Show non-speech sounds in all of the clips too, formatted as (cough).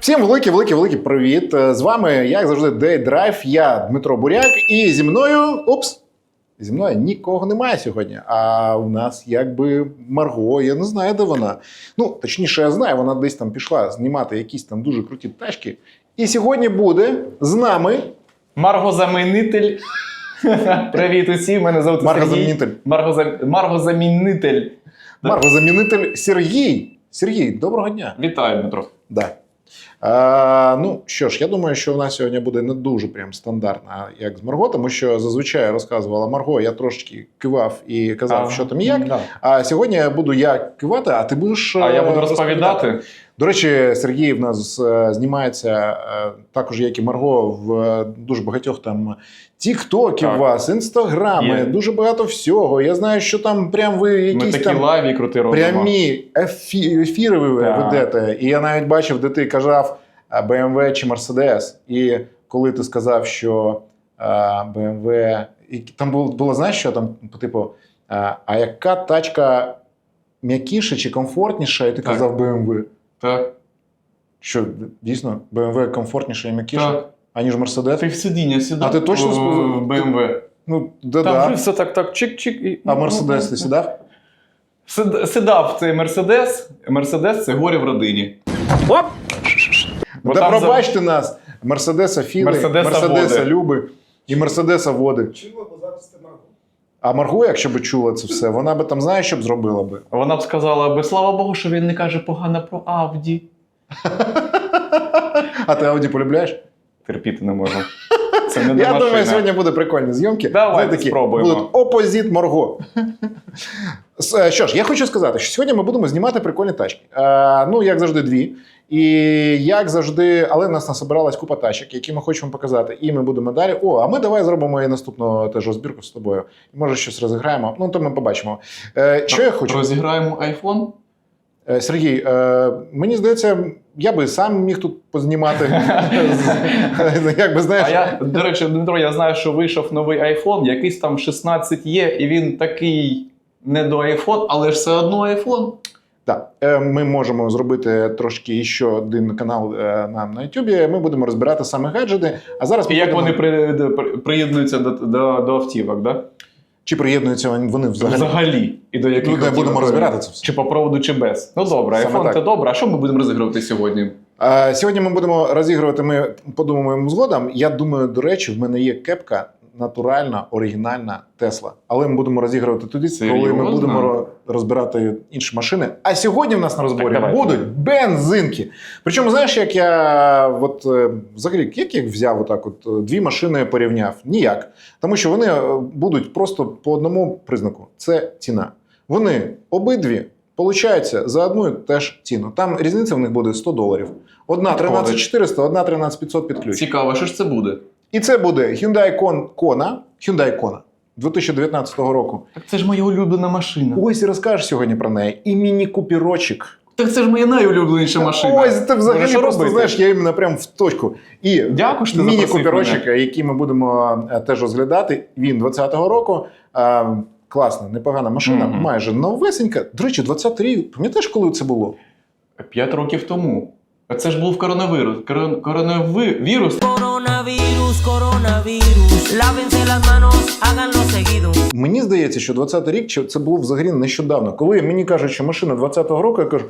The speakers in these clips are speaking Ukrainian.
Всім великий, великий, великий привіт. Е, З вами, як завжди, Day Drive, я Дмитро Буряк, і зі мною. Упс! Зі мною нікого немає сьогодні. А у нас якби Марго, я не знаю, де вона. Ну, точніше, я знаю, вона десь там пішла знімати якісь там дуже круті тачки. І сьогодні буде з нами Маргозамінитель. (laughs) Привіт усім, мене звати Сергій. Маргозамінитель. Маргозам- Маргозамінитель. Марго-замінитель Сергій. Сергій, доброго дня. Вітаю, Дмитро. Да. А, ну що ж, я думаю, що в нас сьогодні буде не дуже прям стандартна, як з Марго, тому що зазвичай розказувала Марго, я трошечки кивав і казав, А, що там і як. да. А сьогодні я буду я кивати, а ти будеш. А я буду буду розповідати. До речі, Сергій в нас е, знімається е, також, як і Марго, в е, дуже багатьох там тіктоків Так. вас, інстаграми, Є. дуже багато всього. Я знаю, що там прям ви Ми якісь такі там. лайві крути робимо. Прямі ефі- ефіри ви Так. ведете. І я навіть бачив, де ти казав BMW чи Mercedes. І коли ти сказав, що BMW... і Там було, було знаєш, що там, типу, а, а яка тачка м'якіша чи комфортніша? І ти Так. казав BMW. Так, Що дійсно BMW комфортніша і м'якіша, так. аніж Mercedes? Ти в сидіння сідав А ти точно в, спо- BMW? Ну, да, Там да. вже все так, так, чик-чик. і- А Mercedes ти сідав? Сид- Сідав цей Мерседес. Мерседес це горе в родині. Оп! Бо да там за- пробачте нас, Мерседеса Філи, Мерседеса Мерседеса Води. Люби і Мерседеса Води. Чула, бо зараз ти Марго. А Марго, якщо б чула це все, вона би там знає, що б зробила би. Вона б сказала би, слава Богу, що він не каже погано про Авді. (laughs) А ти Ауді полюбляєш? Терпіти не можу. (laughs) Це не до Я машини. думаю, сьогодні буде прикольні зйомки. Вони такі спробуємо. Будуть опозит Марго. (laughs) Е, Що ж, я хочу сказати, що сьогодні ми будемо знімати прикольні тачки. Е, ну, як завжди, дві. І як завжди, але нас насобиралась купа тачок, які ми хочемо показати. І ми будемо далі. О, а ми давай зробимо і наступну теж розбірку з тобою. Може, щось розіграємо. Ну, то ми побачимо. Е, що я хочу? Розіграємо iPhone. Е, Сергій, е, мені здається, я би сам міг тут познімати. (laughs) Як би знаєш, А я, до речі, Дмитро, я знаю, що вийшов новий iPhone, якийсь там 16 є, і він такий не до iPhone, але ж все одно iPhone. Так, е, ми можемо зробити трошки ще один канал е, нам на YouTube. Ми будемо розбирати саме гаджети. А зараз І як будемо- вони при, при- приєднуються до, до, до автівок, да? чи приєднуються вони взагалі? Взагалі. І до яких Ну, будемо розбирати це все. Чи по проводу, чи без. Ну добре, iPhone це добре. А що ми будемо розігрувати сьогодні? Е, Сьогодні ми будемо розігрувати. Ми подумаємо згодом. Я думаю, до речі, в мене є кепка. Натуральна, оригінальна Тесла. Але ми будемо розігрувати тоді, коли ми будемо розбирати інші машини. А сьогодні в нас на розборі давайте. будуть бензинки. Причому, знаєш, як я от е, взагалі як я взяв отак, от е, дві машини порівняв? Ніяк. Тому що вони е, будуть просто по одному признаку: це ціна. Вони обидві получаються за одну теж ціну. Там різниця в них буде 100 доларів. Одна Підходить. 13400, одна 13500 під ключ. Цікаво, що ж це буде? І це буде Hyundai Kon- Kona, Hyundai Kona 2019 року. Так це ж моя улюблена машина. Ось і розкажеш сьогодні про неї. І міні-купірочок. Так це ж моя найулюбленіша машина. Ось ти взагалі що просто робити? знаєш, я іменно прям в точку. І Дякую, що міні-купірочок, який ми будемо е, теж розглядати. Він 20-го року. Е, Класна, непогана машина, Мгм. майже новесенька. До речі, 20-й рік. Пам'ятаєш, коли це було? П'ять років тому. А це ж був коронавірус. Корон- Коронавірус. Coronavirus, coronavirus. Lávense las manos, háganlo seguido. Мені здається, що 20-й рік чи- це було взагалі нещодавно. Коли мені кажуть, що машина 20-го року, я кажу,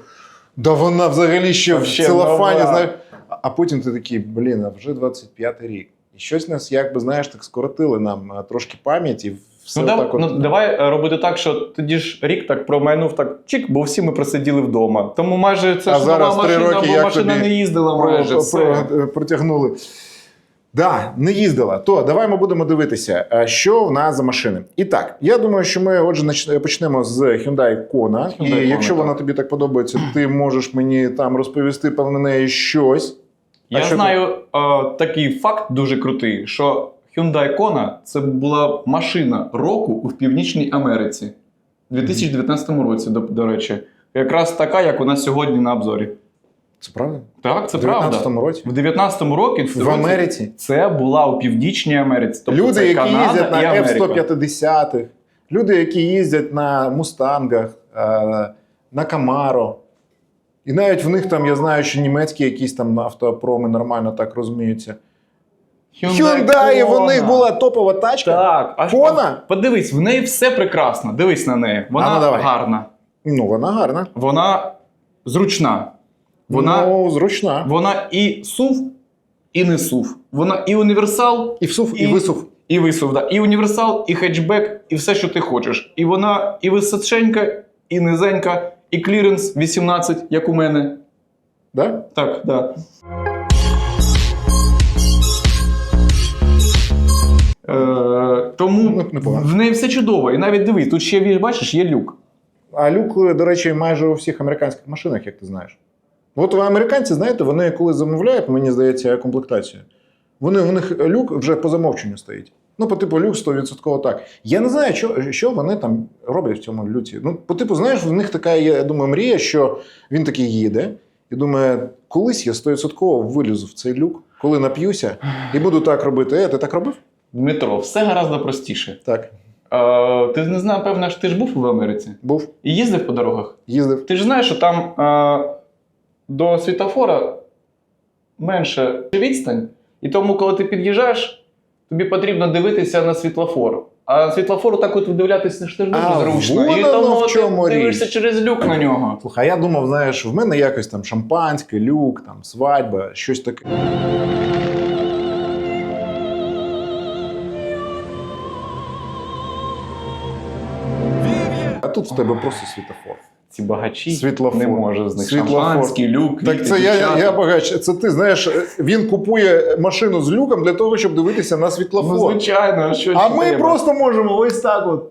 да вона взагалі ще в Вообще целофані. нова. Знаєш. А- А потім ти такий, блін, а вже 25-й рік. І щось нас, якби знаєш, так скоротили нам трошки пам'ять і все Ну, дав- так от. ну, давай е, робити так, що тоді ж рік так промайнув так чик, бо всі ми просиділи вдома. Тому майже це А ж зараз нова три машина, роки, бо як машина тобі не їздила про- майже. про- про- протягнули. Да, не їздила. То давай ми будемо дивитися, що в нас за машини. І так, я думаю, що ми отже почнемо з Hyundai Kona. І Hyundai Kona, якщо вона так. тобі так подобається, ти можеш мені там розповісти про неї щось. А Я що знаю е, такий факт дуже крутий, що Hyundai Kona це була машина року у Північній Америці у 2019 році, до, до речі. Якраз така, як у нас сьогодні на обзорі. Це правда? Так, це В правда. 19-му році? В 19-му році В Америці. це була у Північній Америці. Тобто люди, це які Канада їздять на F-150, люди, які їздять на Мустангах, е, на Камаро. І навіть в них там, я знаю, що німецькі якісь там автопроми нормально так розуміються. Hyundai, в них Kona. була топова тачка. Так, а Kona? Подивись, в неї все прекрасно. Дивись на неї. Вона А ну, давай. гарна, Ну, вона гарна. вона зручна. Вона, ну, зручна. вона і сув, і не сув. Вона і універсал, І всув, і, І- висув. і висув. Да. І універсал, і хетчбек, і все, що ти хочеш. І вона і височенька, і низенька, і кліренс 18, як у мене. Да? Так, да. Тому Ну, непогано. в неї все чудово. І навіть дивись, тут ще бачиш, є люк. А люк, до речі, майже у всіх американських машинах, як ти знаєш. От ви американці, знаєте, вони коли замовляють, мені здається, комплектацію, вони, у них люк вже по замовченню стоїть. Ну, по типу, люк 100% так. Я не знаю, що, що вони там роблять в цьому люці. Ну, по типу, знаєш, в них така є, я думаю, мрія, що він такий їде і думає, колись я 100% вилізу в цей люк, коли нап'юся, і буду так робити. Е, ти так робив? Дмитро, все гораздо простіше. Так. Е, ти не знав, певно, ж ти ж був в Америці Був, і їздив по дорогах. їздив. Ти ж знаєш, що там е, до світофора менше відстань, і тому, коли ти під'їжджаєш, тобі потрібно дивитися на світлофор. А світлофору так от видивлятися ж теж дуже А, зручно. І тому в чому ти річ. дивишся через люк на нього. Слухай, я думав, знаєш, в мене якось там шампанське, люк, там свадьба, щось таке. Тут в тебе просто світофор. Ці багачі Світлофор. не може з них шампанський, люк, Так це я, я багач. Це ти знаєш, він купує машину з люком для того, щоб дивитися на Ну, світлофор. звичайно, а що а ми треба? просто можемо ось так от.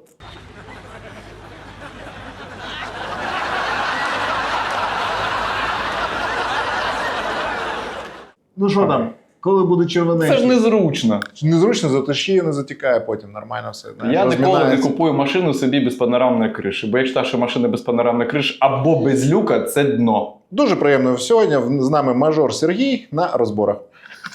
Ну що там, коли буде червоненький? Це ж незручно. Незручно, зато шия не затікає потім, нормально все. знаєш, Я ніколи не купую машину собі без панорамної криші, бо я вважаю, що машина без панорамної криші або без люка це дно. Дуже приємно сьогодні з нами мажор Сергій на розборах.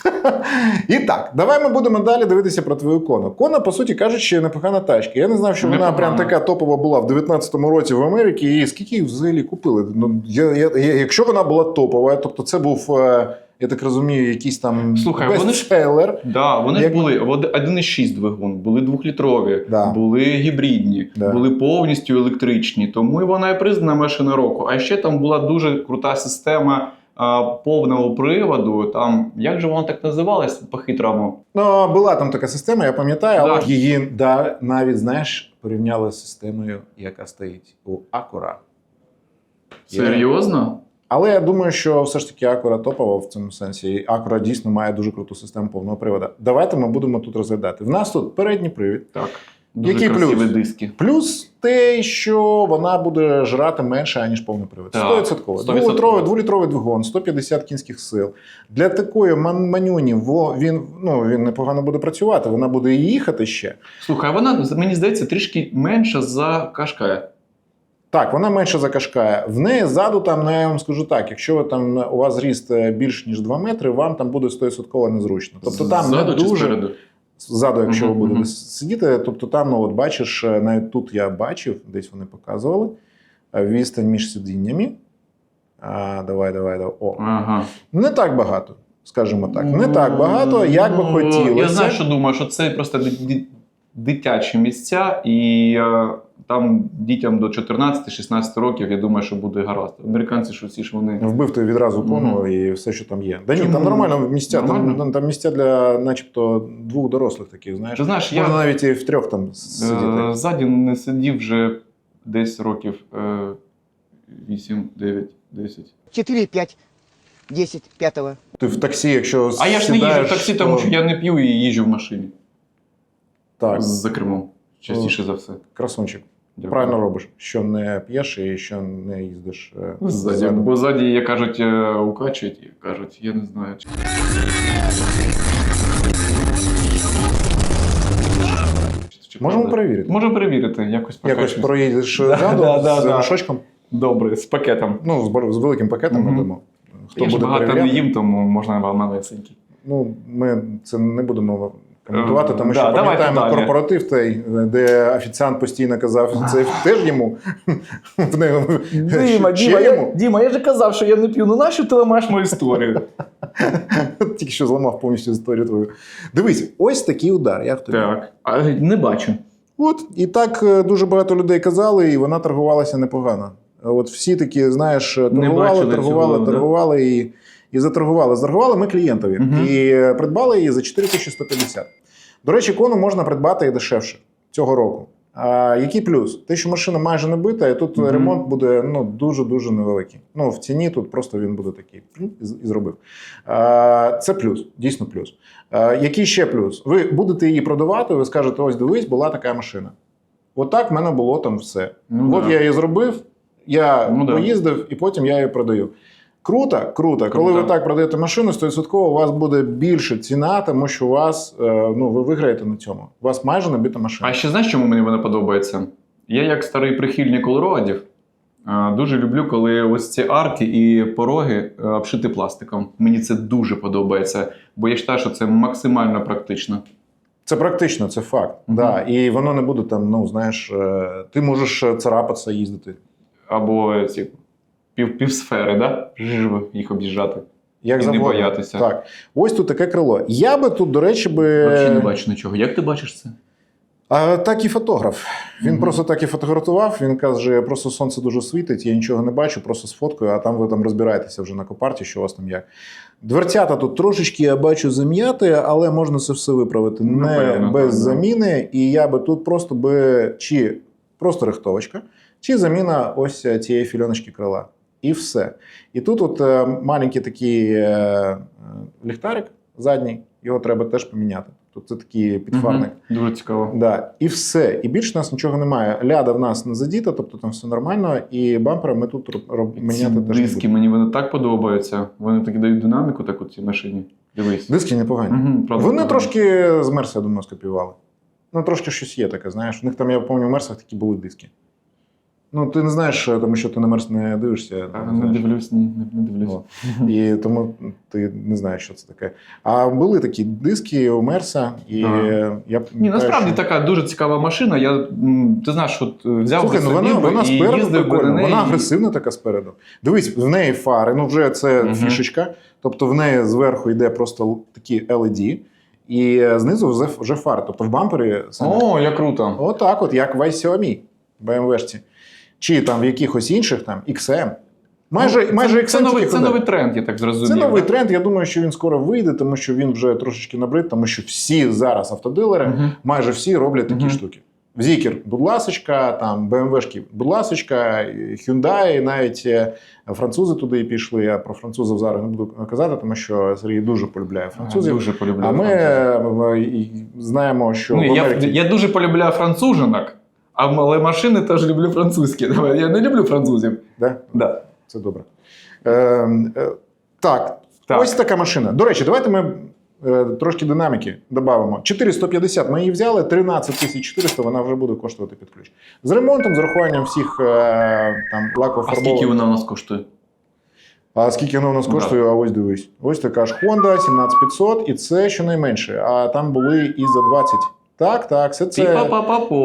(laughs) І так, давай ми будемо далі дивитися про твою кону. Кона, по суті кажучи, непогана тачка. Я не знав, що вона прям така топова була в 19-му році в Америці. І скільки їх взагалі купили? Ну, я, я, я, якщо вона була топова, тобто це був, е, я так розумію, якийсь там Слухай, вони ж- Да, вони Як- були од- 1,6 двигун, були двохлітрові, Да. були гібридні, Да. були повністю електричні. Тому і вона і признана машина року. А ще там була дуже крута система повного приводу. Там як же воно так називалось по-хитрому? Ну, була там така система, я пам'ятаю, але Да. її да, навіть знаєш, порівняли з системою, яка стоїть у Акура. Серйозно? Але я думаю, що все ж таки Акура топова в цьому сенсі. І Акура дійсно має дуже круту систему повного приводу. Давайте ми будемо тут розглядати. В нас тут передній привід. Так. Дуже Який красиві плюс? диски. Плюс те, що вона буде жрати менше, аніж повний привід. 100%. 100%. Дволітровий, дволітровий двигун, 150 кінських сил. Для такої ман- манюні во- він, ну, він непогано буде працювати, вона буде і їхати ще. Слухай, вона мені здається трішки менша за Кашкая. Так, вона менше закашкає. В неї ззаду там, ну, я вам скажу так, якщо там у вас зріст е, більш ніж 2 метри, вам там буде 100% незручно. Тобто там Ззаду не чи дуже спереду? ззаду, якщо Мгм, ви будете мгм. сидіти, тобто там, ну от бачиш, е, навіть тут я бачив, десь вони показували е, відстань між сидіннями. А, давай, давай, давай. О, Ага. не так багато, скажімо так. Не так багато, як би Ну, хотілося. Я знаю, що думаю, що це просто ди- ди- дитячі місця, і е, там дітям до 14-16 років, я думаю, що буде гаразд. Американці ж усі ж вони. Вбив ти відразу кону Мгм. і все, що там є. Да ні, Чому? там нормально місця. Там, Нормально? там місця для, начебто, двох дорослих таких, знаєш. Ти знаєш, Можна я навіть і в трьох там сидіти. е, ззаді не сидів вже десь років е, 8, 9, 10. 4, 5, 10, пятого. Ти в таксі, якщо А я ж не їжджу в таксі, то- тому що я не п'ю і їжджу в машині. Так, За кермом. Частіше за все. красунчик. Дякую. Правильно робиш, що не п'єш і що не їздиш е, Ззаді, бо ззаді, як кажуть, е, укачують і кажуть, я не знаю. чи- Можемо перевірити. Можемо перевірити, якось Якось проїдеш (laughs) ззаду да, да, з да. мішочком. Добре, з пакетом. Ну, з, з великим пакетом Мгм. ми дамо. Хто я ж буде багато перевіряти? не їм, тому можна вам малесенький. Ну, ми це не будемо коментувати, тому Е, що да, пам'ятаємо корпоратив той, де офіціант постійно казав, це теж йому. (laughs) Діма, Діма, я. Діма, я же казав, що я не п'ю. Ну нащо ти ламаєш мою історію? (laughs) Тільки що зламав повністю історію твою. Дивись, ось такий удар. Як тобі? так. А, не бачу. От і так е, дуже багато людей казали, і вона торгувалася непогано. От всі такі, знаєш, торгували, торгували, цього, да? торгували і, і заторгували. Заторгували ми клієнтові Мгм. і придбали її за 4150. До речі, кону можна придбати і дешевше цього року. А який плюс? Те, що машина майже не бита, і тут Мгм. ремонт буде ну, дуже-дуже невеликий. Ну, в ціні тут просто він буде такий і зробив. А, це плюс, дійсно плюс. А, який ще плюс? Ви будете її продавати, ви скажете: ось дивись, була така машина. Отак в мене було там все. Ну, От да. я її зробив, я Ну, да. поїздив і потім я її продаю. Круто, круто. Коли ви так продаєте машину, 100% у вас буде більше ціна, тому що у вас, е, ну, ви виграєте на цьому. У вас майже набита машина. А ще знаєш, чому мені вона подобається? Я, як старий прихильник Олроадів, а, дуже люблю, коли ось ці арки і пороги е, обшиті пластиком. Мені це дуже подобається, бо я вважаю, що це максимально практично. Це практично, це факт. Мгм. Да. І воно не буде там, ну знаєш, е, ти можеш е, царапатися, їздити. Або ці пів, півсфери, да? Їх об'їжджати. Як І не боятися. Так. Ось тут таке крило. Я би тут, до речі, би. Взагалі не бачу нічого. Як ти бачиш це? А так і фотограф. Він Мгм. просто так і фотографував. Він каже: просто сонце дуже світить, я нічого не бачу, просто сфоткаю, а там ви там розбираєтеся вже на копарті, що у вас там як. Дверцята тут трошечки я бачу зам'яти, але можна це все виправити Ну, не напевно, без так, заміни. І я би тут просто би чи просто рихтовочка, чи заміна ось цієї фільоночки крила. І все. І тут от е, маленький такий е, е, ліхтарик задній, його треба теж поміняти. Тут це такий підфарник. Мгм. Дуже цікаво. Да, і все. І більше у нас нічого немає. Ляда в нас не задіта, тобто там все нормально, і бампери ми тут роб- роб- Ці міняти теж диски мені вони так подобаються. Вони такі дають динаміку таку цій машині. Дивись. Диски непогані. Мгм, правда, Вони правда. трошки з Мерса, я думаю, скопіювали. Ну, трошки щось є таке, знаєш. У них там, я пам'ятаю, в Мерсах такі були диски. Ну, ти не знаєш, тому що ти на Мерс не дивишся. А, не Не дивлюсь, ні, не, не дивлюсь. О. І тому ти не знаєш, що це таке. А були такі диски у Мерса, і Ага. я Ні, насправді що- така дуже цікава машина. Я, ти знаєш, от е, взяв Слухай, ну вона, вона і спереду їздив неї. вона агресивна така спереду. Дивись, в неї фари, ну вже це Мгм. фішечка. Тобто в неї зверху йде просто такі LED, і е, знизу вже, фари. Тобто в бампері саме. О, як круто. Отак, от, як в i7 BMW-шці. Чи там в якихось інших там XM. Майже, Ну, майже це, XM це, новий, це новий тренд, я так зрозумів. Це новий тренд. Я думаю, що він скоро вийде, тому що він вже трошечки набрид, тому що всі зараз автодилери, Мгм. майже всі роблять такі Мгм. штуки. Зікер, будь ласочка, там BMW-шки, будь ласочка, Hyundai, навіть е, французи туди і пішли. Я про французів зараз не буду казати, тому що Сергій дуже полюбляє французів. Дуже полюбляю а ми французів. е, знаємо, що Ну, в я, Америці... я дуже полюбляю француженок, а але машини теж люблю французькі. Я не люблю французів. Да? Да. Це добре. Е, е, так, Так. ось така машина. До речі, давайте ми е, трошки динаміки додамо. 4150 ми її взяли, 13 400 вона вже буде коштувати під ключ. З ремонтом, з урахуванням всіх е, там А скільки вона у нас коштує? А скільки вона у нас коштує? А ось дивись. Ось така ж Honda 17500, і це щонайменше. А там були і за 20. Так, так, це, це,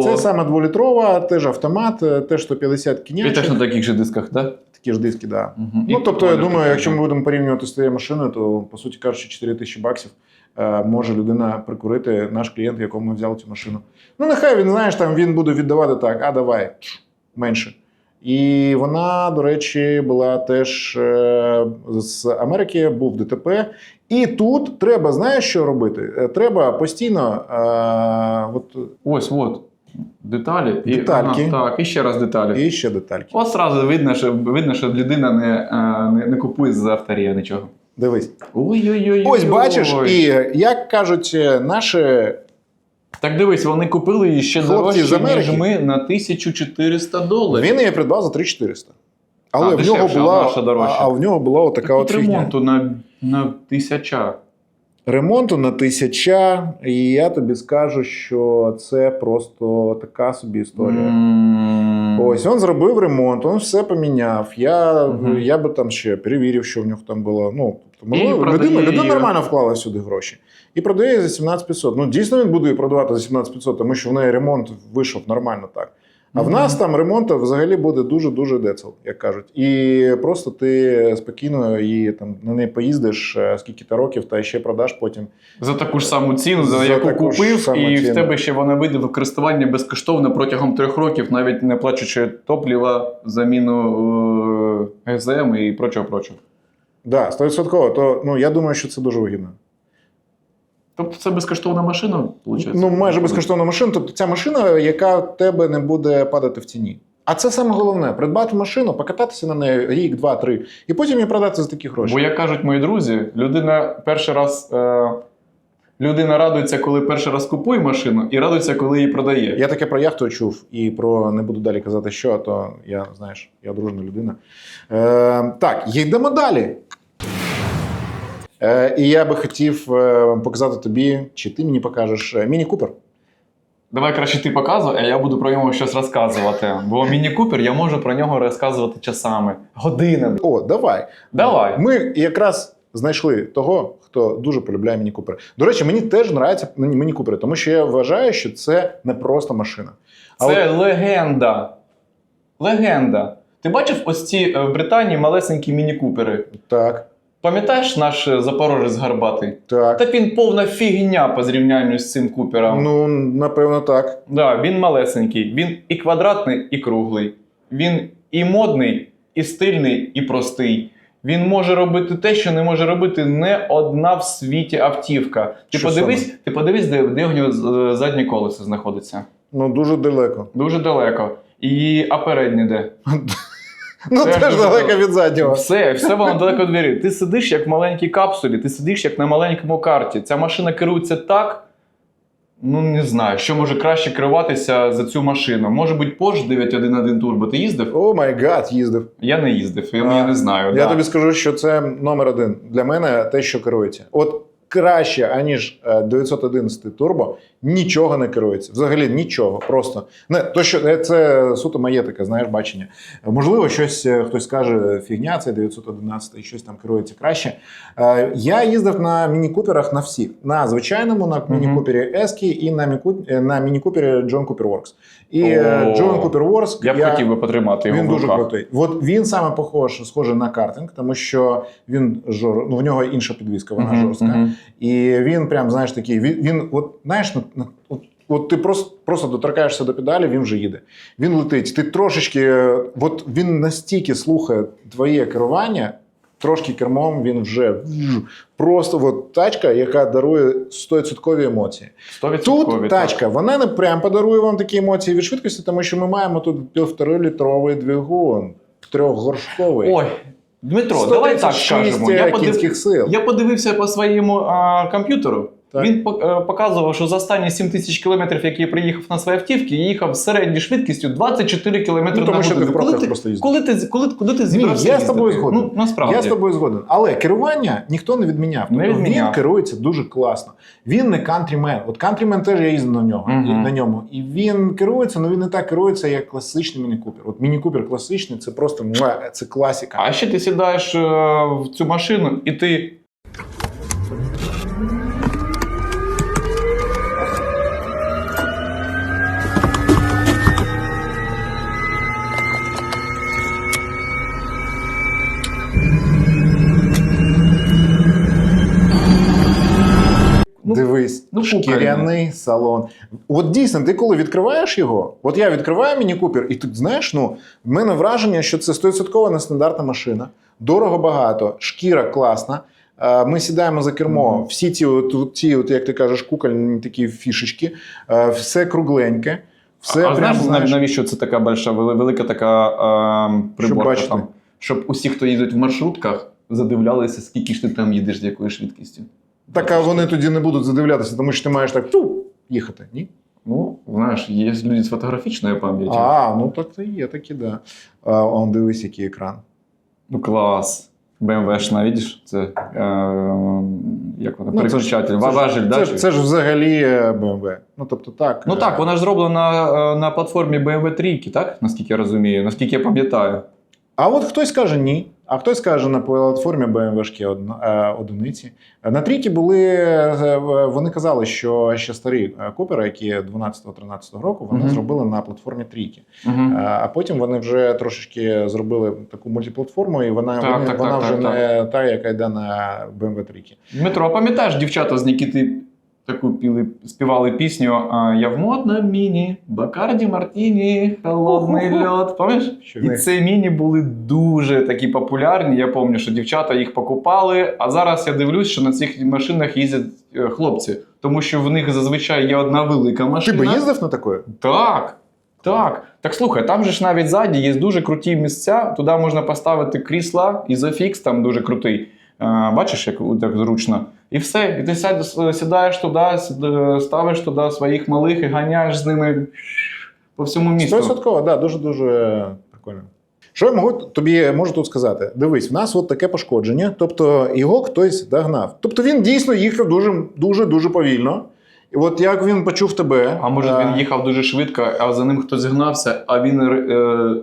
це саме дволітрова, теж автомат, е, теж 150 І кінячок. теж на таких же дисках, так? Да? Такі ж диски, да. Угу. Ну, І тобто, я думаю, якщо ми будемо порівнювати з цією машиною, то по суті кажучи, 4 тисячі баксів е, може людина прикурити наш клієнт, якому ми взяли цю машину. Ну, нехай він, знаєш, там він буде віддавати так, а давай менше. І вона, до речі, була теж е, з Америки, був ДТП. І тут треба, знаєш, що робити? Е, Треба постійно. Е, от, Ось, от. Деталі. І, Детальки. Ага, так, і ще раз деталі. і ще детальки. От зразу видно, що, видно, що людина не, не, не купує з авторія нічого. Дивись. Ой-ой-ой. Ось бачиш, і як кажуть е, наші Так дивись, вони купили її ще Хлопці з дорожче, Америки. ніж ми на 1400 доларів. Він її придбав за 3400. Але А, в нього дешевше, а була, наша дорожча. а, а в нього була отака от тут фігня. ремонту на, на тисяча. Ремонту на тисяча, і я тобі скажу, що це просто така собі історія. М, Ось він зробив ремонт, він все поміняв. Я, я би там ще перевірив, що в нього там було. Ну, тобто, продає людина, людина її. нормально вклала сюди гроші. І продає за 17 500. Ну, дійсно, він буде продавати за 17 500, тому що в неї ремонт вийшов нормально так. А в нас там ремонт взагалі буде дуже-дуже децел, як кажуть. І просто ти спокійно і там на неї поїздиш е, скільки-то років, та ще продаш потім. За таку ж саму ціну, за, За яку купив, і в тебе ще вона вийде в користування безкоштовно протягом трьох років, навіть не плачучи топліва, заміну е, ГЗМ і прочого прочого. Да, 100%. То ну, я думаю, що це дуже вигідно. Тобто це безкоштовна машина, виходить? Ну, майже безкоштовна машина. Тобто ця машина, яка в тебе не буде падати в ціні. А це саме головне: придбати машину, покататися на неї рік, два, три, і потім її продати за такі гроші. Бо як кажуть мої друзі, людина перший раз. Е, людина радується, коли перший раз купує машину, і радується, коли її продає. Я таке про яхту чув, і про не буду далі казати, що, а то я знаєш, я дружна людина. Е, так, йдемо далі. І я би хотів е, показати тобі, чи ти мені покажеш е, Міні Купер. Давай краще ти показуй, а я буду про нього щось розказувати. Бо Міні Купер я можу про нього розказувати часами, годинами. О, давай. Давай. Ми якраз знайшли того, хто дуже полюбляє Міні Купери. До речі, мені теж подобаються Міні Купери, тому що я вважаю, що це не просто машина. А Це легенда. Легенда. Ти бачив ось ці е, в Британії малесенькі міні-купери? Так, Пам'ятаєш наш е, запорожець гарбатий? так. Та він повна фігня по зрівнянню з цим купером. Ну, напевно, так. Да, він малесенький. Він і квадратний, і круглий. Він і модний, і стильний, і простий. Він може робити те, що не може робити не одна в світі автівка. Ти Що подивись, ти подивись, де, де у нього е, заднє колесо знаходиться. Ну, дуже далеко. Дуже далеко. І а переднє де? (laughs) Ну, теж далеко далеко. від заднього. Все, все воно далеко від двері. Ти сидиш як в маленькій капсулі, ти сидиш як на маленькому карті. Ця машина керується так. Ну, не знаю, що може краще керуватися за цю машину. Може бути Porsche 911 Turbo. Ти їздив? О май гад, їздив. Я не їздив, я, А, я не знаю. Я да. тобі скажу, що це номер один. Для мене те, що керується. От краще, аніж е, 911 Turbo, нічого не керується. Взагалі нічого. Просто не то, що е, це суто моє таке, знаєш, бачення. Можливо, щось е, хтось скаже, фігня, це 911 і щось там керується краще. Е, Я їздив на міні-куперах на всіх: на звичайному, на міні-купері Ескі і е, на міні-купері John Cooper Works. І е, О, John Cooper Works Я б хотів би потримати його він в дуже крутий. От він саме похож, схожий на картинг, тому що він жор... ну, в нього інша підвіска, вона Мгм, жорстка. мгм. І він прям, знаєш, такий. Він, він от знаєш, на- на- от, от ти просто, просто доторкаєшся до педалі, він вже їде. Він летить. Ти трошечки, е, от він настільки слухає твоє керування. Трошки кермом він вже просто от тачка, яка дарує 100% емоції. 100% Тут тачка, вона не прям подарує вам такі емоції від швидкості, тому що ми маємо тут півторилітровий двигун, трьохгоршковий. Ой, Дмитро, давай так 136 скажемо. Я, подив... сил. я подивився по своєму а, комп'ютеру. Так. Він е, показував, що за останні 7 тисяч кілометрів, які приїхав на свої автівки, їхав з середньою швидкістю 24 кілометри Ну, тому на що ти годину. коли, ти, просто коли, ти, коли, куди ти зібрався я з тобою їздити? згоден. Ну, насправді. Я з тобою згоден. Але керування ніхто не відміняв. Не Тобто відміняв. Він керується дуже класно. Він не кантрімен. От кантрімен теж я їздив на нього і на ньому. І він керується, але він не так керується, як класичний міні-купер. От міні-купер класичний це просто це класика. А ще ти сідаєш е, в цю машину і ти. Ну, Дивись, ну, шкіряний салон. От дійсно, ти коли відкриваєш його, от я відкриваю міні Купер, і тут знаєш, ну в мене враження, що це 100% нестандартна машина, дорого багато, шкіра класна. Е, Ми сідаємо за кермо, Мгм. всі ці, от, ці, от, як ти кажеш, кукольні такі фішечки, е, все кругленьке, все а прям, знаєш, знаєш, навіщо це така вели- велика така е, приборка бачити. там? Щоб усі, хто їздить в маршрутках, задивлялися, скільки ж ти там їдеш, з якою швидкістю. Так, а вони тоді не будуть задивлятися, тому що ти маєш так ту, їхати. Ні? Ну, знаєш, є люди з фотографічною пам'яттю. А, ну так це є такі, да. А, он дивись, який екран. Ну клас. BMW-шна, видиш? Це е, як вона, Ну, ж- переключатель, це ж- важель, да? Це, ж- це ж взагалі е, BMW. Ну тобто так. Ну е, так, вона ж зроблена е, на платформі BMW 3, так? Наскільки я розумію, наскільки я пам'ятаю. А от хтось каже ні. А хтось каже на платформі BMW е, одиниці. На трікі були е, вони казали, що ще старі е, купери, які 12-13 року, вони Мгм. зробили на платформі тріки. Угу. Е, А потім вони вже трошечки зробили таку мультиплатформу, і вона, Так, вони- так, вона так, вже так, не та, яка йде на BMW тріки. Дмитро, а пам'ятаєш, дівчата з Нікіти таку піли, співали пісню Я в модному міні, Бакарді Мартіні, холодний льод. Пам'ятаєш? І ці міні були дуже такі популярні. Я пам'ятаю, що дівчата їх покупали. А зараз я дивлюсь, що на цих машинах їздять е, хлопці, тому що в них зазвичай є одна велика машина. Ти би їздив на такої? Так. Так, так слухай, там же ж навіть ззаді є дуже круті місця. Туди можна поставити крісла, ізофікс там дуже крутий. А, бачиш, як так зручно. І все. І ти сідаєш туди, ставиш туди своїх малих і ганяєш з ними по всьому місту. 100%, да, дуже дуже прикольно. Що я можу тобі можу тут сказати? Дивись, в нас от таке пошкодження, тобто його хтось догнав. Тобто він дійсно їхав дуже дуже повільно. І от як він почув тебе, А може е, він їхав дуже швидко, а за ним хтось гнався, а він е,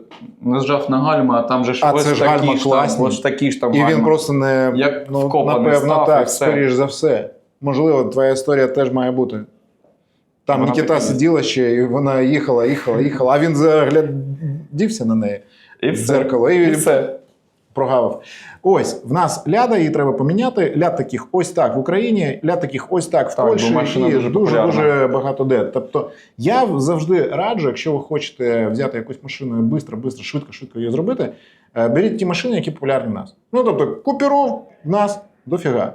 нажав на гальма, а там же ж А ось це ж такі гальма ж там, ось такі ж там і він гальма. просто не Як ну, вкопаний напевно, став, і так, все. скоріш за все. Можливо, твоя історія теж має бути. Там Вона Нікіта така сиділа ще, і вона їхала, їхала, їхала, а він заглядівся на неї. І в все. дзеркало, і- І все. прогавив. Ось в нас ляда, її треба поміняти. Ляд таких ось так в Україні, ляд таких ось так в Так, Польщі і дуже дуже, дуже багато де. Тобто я завжди раджу, якщо ви хочете взяти якусь машину і швидко, швидко, швидко, швидко її зробити, е, беріть ті машини, які популярні в нас. Ну тобто, купіров в нас дофіга.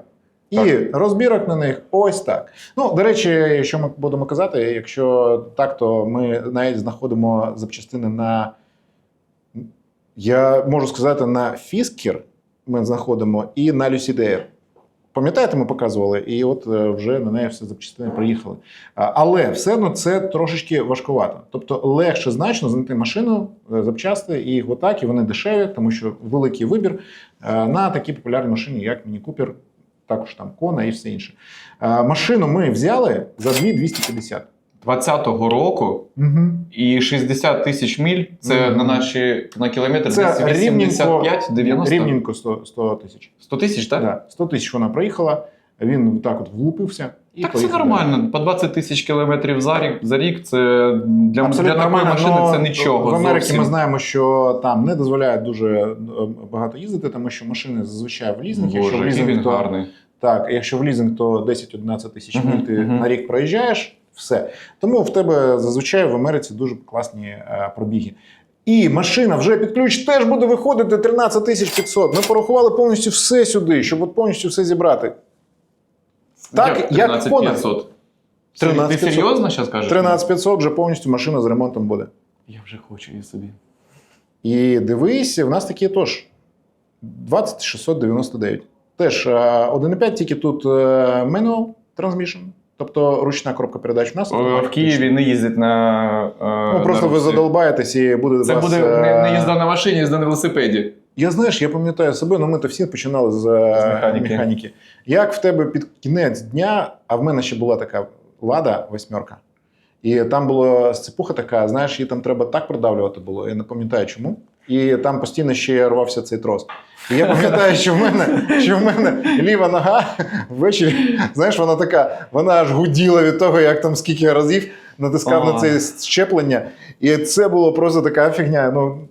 І Так. розбірок на них ось так. Ну, до речі, що ми будемо казати, якщо так, то ми навіть знаходимо запчастини на я можу сказати, на Фіскер ми знаходимо і на Люсідеєр. Пам'ятаєте, ми показували, і от е, вже на неї все запчастини приїхали. Але все одно це трошечки важкувато. Тобто легше значно знайти машину е, запчасти і їх отак, і вони дешеві, тому що великий вибір е, на такі популярні машини, як Міні Купер, також там Кона і все інше. Машину ми взяли за 2250. 20-го року Угу. і 60 тисяч міль це Мгм. на наші на кілометр Це 85 90 рівненько 100, 100 тисяч. 100 тисяч, так? Да, 100 тисяч вона проїхала, він так от влупився. І Так це нормально. По 20 тисяч кілометрів за рік за рік це для, Абсолютно для такої нормально, машини це нічого. В Америці зовсім. ми знаємо, що там не дозволяють дуже е, багато їздити, тому що машини зазвичай в лізинг. Якщо в Боже, лізинг, то, гарний. так, якщо в лізинг, то 10-11 тисяч миль ти мгм. на рік проїжджаєш, все. Тому в тебе зазвичай в Америці дуже класні е, пробіги. І машина вже під ключ теж буде виходити 13 500. Ми порахували повністю все сюди, щоб от повністю все зібрати. Так, як 13 понад. 500. Ти, ти 500. серйозно зараз кажеш? 13 500 вже повністю машина з ремонтом буде. Я вже хочу її собі. І дивись, в нас такі тож 20699. Теж е, 1,5, тільки тут manual transmission, тобто ручна коробка передач. В нас О, В. Києві не їздять на. е, Ну, просто на ви задолбаєтесь і буде Це вас, буде е, не, не їзда на машині, а їзда на велосипеді. Я знаєш, я пам'ятаю себе, ну ми то всі починали з, е, З механіки. механіки. Як в тебе під кінець дня, а в мене ще була така лада восьмерка. І там була сцепуха така, знаєш, її там треба так продавлювати було. Я не пам'ятаю чому. І там постійно ще рвався цей трос. І я пам'ятаю, що в мене, що в мене ліва нога ввечері, знаєш, вона така, вона аж гуділа від того, як там скільки разів натискав на це щеплення. І це було просто така фігня. Ну,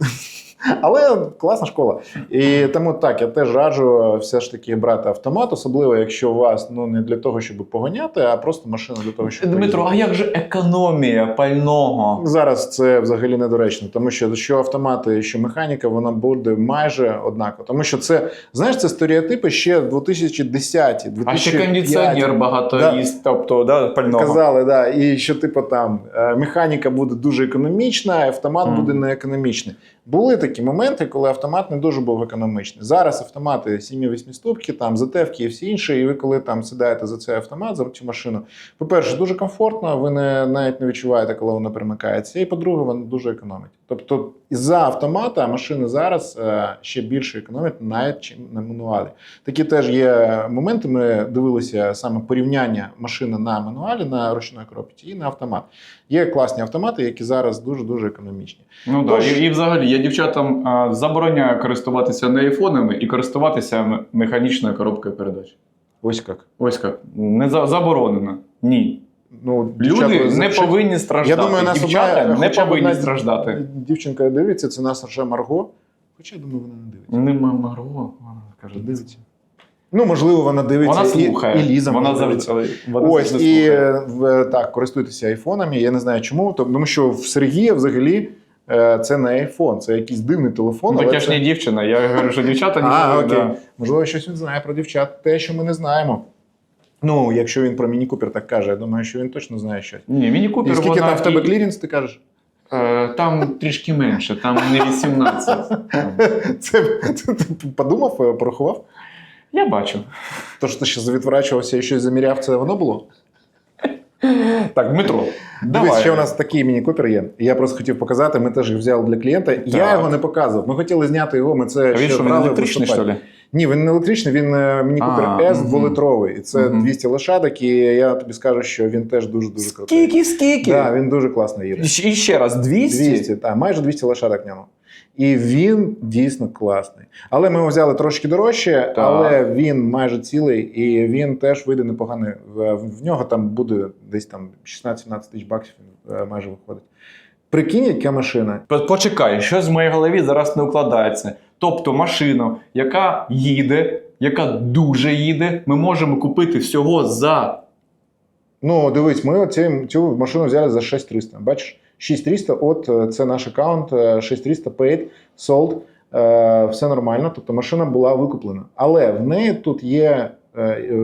але класна школа. І тому так, я теж раджу все ж таки брати автомат, особливо якщо у вас ну не для того, щоб поганяти, а просто машина для того, щоб Дмитро, а як же економія пального? Зараз це взагалі недоречно, тому що що автомати, що механіка, вона буде майже однакова. Тому що це, знаєш, це стереотипи ще 2010 2005 А ще кондиціонер багато Да. їсть, тобто да, пального. Казали, да. І що, типу, там е, механіка буде дуже економічна, а автомат Мгм. буде не економічний. Були такі моменти, коли автомат не дуже був економічний. Зараз автомати 7-8 ступки, там затевки і всі інші. І ви, коли там сідаєте за цей автомат, за цю машину, по-перше, дуже комфортно, ви не навіть не відчуваєте, коли вона перемикається. І по-друге, вона дуже економить. Тобто за автомата машини зараз е, ще більше економять навіть чим на мануалі. Такі теж є моменти. Ми дивилися саме порівняння машини на мануалі, на ручної коробці і на автомат. Є класні автомати, які зараз дуже дуже економічні. Ну Тож- і, і взагалі я дівчатам забороняю користуватися не айфонами і користуватися механічною коробкою передач. Ось як. Ось як. Не за, заборонено. Ні. Ну, Люди дівчата не захищають- повинні страждати. Я думаю, нас Дівчата одна, не повинні одна страждати. Дівчинка дивиться, це нас вже Марго. Хоча я думаю, вона не дивиться. Нема Марго. Вона каже, Дивиться. Ну, можливо, вона дивиться. Вона слухає. І, Ліза вона завжди, вона Ось і слухає. так, користуйтеся айфонами. Я не знаю чому, тому що в Сергія взагалі це не айфон, це якийсь дивний телефон. Ну, так я ж це- не дівчина, я говорю, що дівчата (laughs) не А, окей. да. Можливо, щось він знає про дівчат, те, що ми не знаємо. Ну, якщо він про Міні Купер так каже, я думаю, що він точно знає щось. Ні, Міні І Купер, скільки вона там в тебе і- клірінс, ти кажеш? Е, Там трішки менше, там не 18. Там. (laughs) Це ти подумав, е, порахував? Я бачу. То, що ти ще відворачувався і щось заміряв, це воно було? (laughs) Так, Дмитро, Дивись, ще у нас такий міні-купер є. Я просто хотів показати, ми теж їх взяли для клієнта. Я його не показував. Ми хотіли зняти його. Ми це А він що, він електричний, що ли? Ні, він не електричний, він е, міні-купер S дволитровий. І це Мгм. 200 лошадок, і я тобі скажу, що він теж дуже-дуже крутий. Скільки, скільки? Так, він дуже класно їде. І ще раз, 200? 200, так, майже 200 лошадок в ньому. І він дійсно класний. Але ми його взяли трошки дорожче, але він майже цілий, і він теж вийде непоганий. В, в нього там буде десь там 16-17 тисяч баксів він е, майже виходить. Прикинь, яка машина. Почекай, що з моєї голові зараз не укладається. Тобто машину, яка їде, яка дуже їде, ми можемо купити всього за. Ну, дивись, ми цю, цю машину взяли за 6300. Бачиш, 6300, от е, це наш аккаунт, е, 6300 paid, sold, е, все нормально. Тобто машина була викуплена. Але в неї тут є. е, е,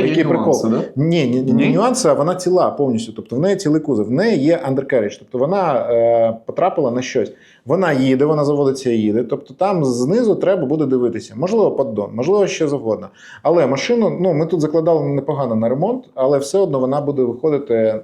є який нюанси, да? Ні, ні, ні, Ні? нюанси, а вона ціла повністю. Тобто в неї цілий кузов, в неї є undercarriage, тобто вона е, потрапила на щось. Вона їде, вона заводиться і їде. Тобто там знизу треба буде дивитися. Можливо, поддон, можливо, що завгодно. Але машину, ну ми тут закладали непогано на ремонт, але все одно вона буде виходити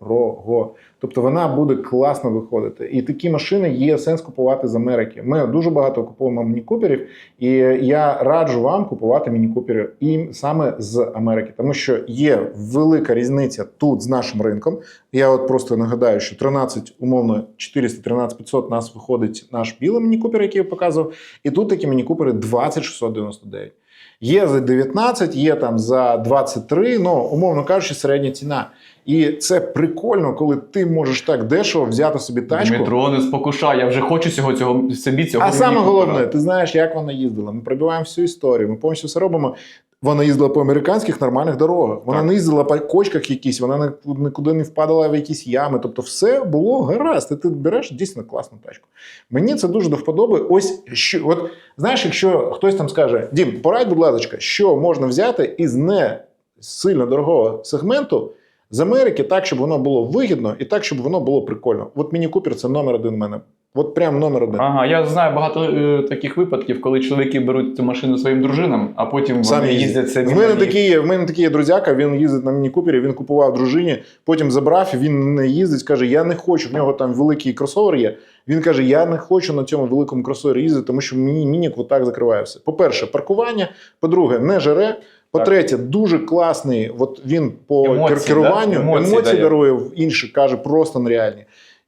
недорого. Тобто вона буде класно виходити. І такі машини є сенс купувати з Америки. Ми дуже багато купуємо міні-куперів, і я раджу вам купувати міні-купери і саме з Америки, тому що є велика різниця тут з нашим ринком. Я от просто нагадаю, що 13, умовно 400, 13 500 нас виходить наш білий міні-купер, який я показував, і тут такі міні-купери 20 699. Є за 19, є там за 23, ну, умовно кажучи, середня ціна. І це прикольно, коли ти можеш так дешево взяти собі тачку. Дмитро, не спокушай, я вже хочу цього, цього собі цього. А саме головне, ти знаєш, як вона їздила. Ми пробиваємо всю історію, ми повністю все робимо. Вона їздила по американських нормальних дорогах. Вона Так. не їздила по кочках якісь, вона нікуди не впадала в якісь ями. Тобто, все було гаразд. І ти береш дійсно класну тачку. Мені це дуже до вподоби. Ось що, от знаєш, якщо хтось там скаже: Дім, порадь, будь ласка, що можна взяти із не сильно дорогого сегменту. З Америки так, щоб воно було вигідно, і так, щоб воно було прикольно. От Міні Купер це номер один в мене. От прям номер один. Ага, я знаю багато е, таких випадків, коли чоловіки беруть цю машину своїм дружинам, а потім Самі вони їздять. самі. В мене на ній. такі є, в мене такий є друзяка, він їздить на міні-купері, він купував дружині, потім забрав, він не їздить, каже, я не хочу, в нього там великий кросовер є. Він каже, я не хочу на цьому великому кросовері їздити, тому що мені мінік отак закриває все. По-перше, паркування, по-друге, не жере. По-третє, дуже класний. От він по Емоції, керуванню да? емоції, Емоції дає. дарує, інші каже, просто нереальні.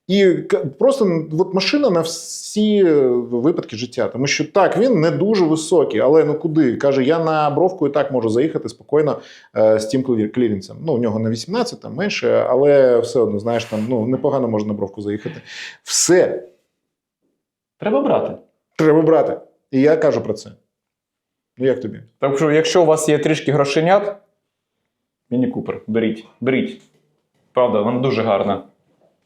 І просто от машина на всі е, випадки життя. Тому що так, він не дуже високий, але ну куди? Каже, я на бровку і так можу заїхати спокійно е, з тим клі- кліренсом. Ну, у нього на 18, там менше, але все одно, знаєш, там ну, непогано можна на бровку заїхати. Все Треба брати. треба брати. І я кажу про це. Ну як тобі? Так що, якщо у вас є трішки грошенят, міні Купер, беріть, беріть. Правда, вона дуже гарна.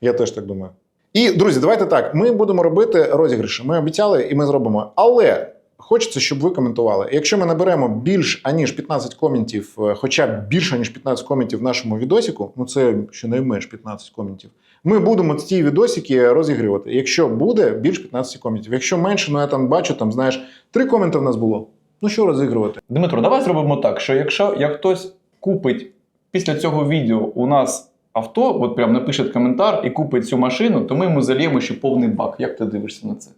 Я теж так думаю. І, друзі, давайте так. Ми будемо робити розіграші. Ми обіцяли і ми зробимо. Але хочеться, щоб ви коментували. Якщо ми наберемо більш аніж 15 коментів, е, хоча б більше аніж 15 коментів в нашому відосіку, ну це щонайменш 15 коментів. Ми будемо ці відосики розігрівати. Якщо буде більш 15 коментів. Якщо менше, ну я там бачу, там знаєш, три коменти в нас було. Ну що розігрувати? Дмитро, давай зробимо так, що якщо як хтось купить після цього відео у нас авто, от прям напише коментар і купить цю машину, то ми йому зальємо ще повний бак. Як ти дивишся на це?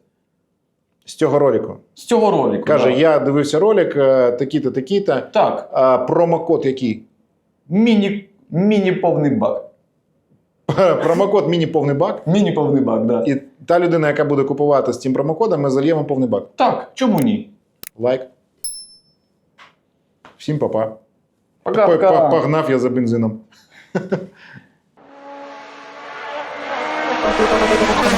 З цього ролику. З цього ролику. Каже: да. я дивився ролик, е, такі-то, такі-то. Так, А, промокод який? міні, міні повний бак. (laughs) Промокод міні повний бак. Міні повний бак, да. І та людина, яка буде купувати з цим промокодом, ми зальємо повний бак. Так, чому ні? Лайк. Всім па-па. Погнав я за бензином. (laughs) Thank (laughs) you.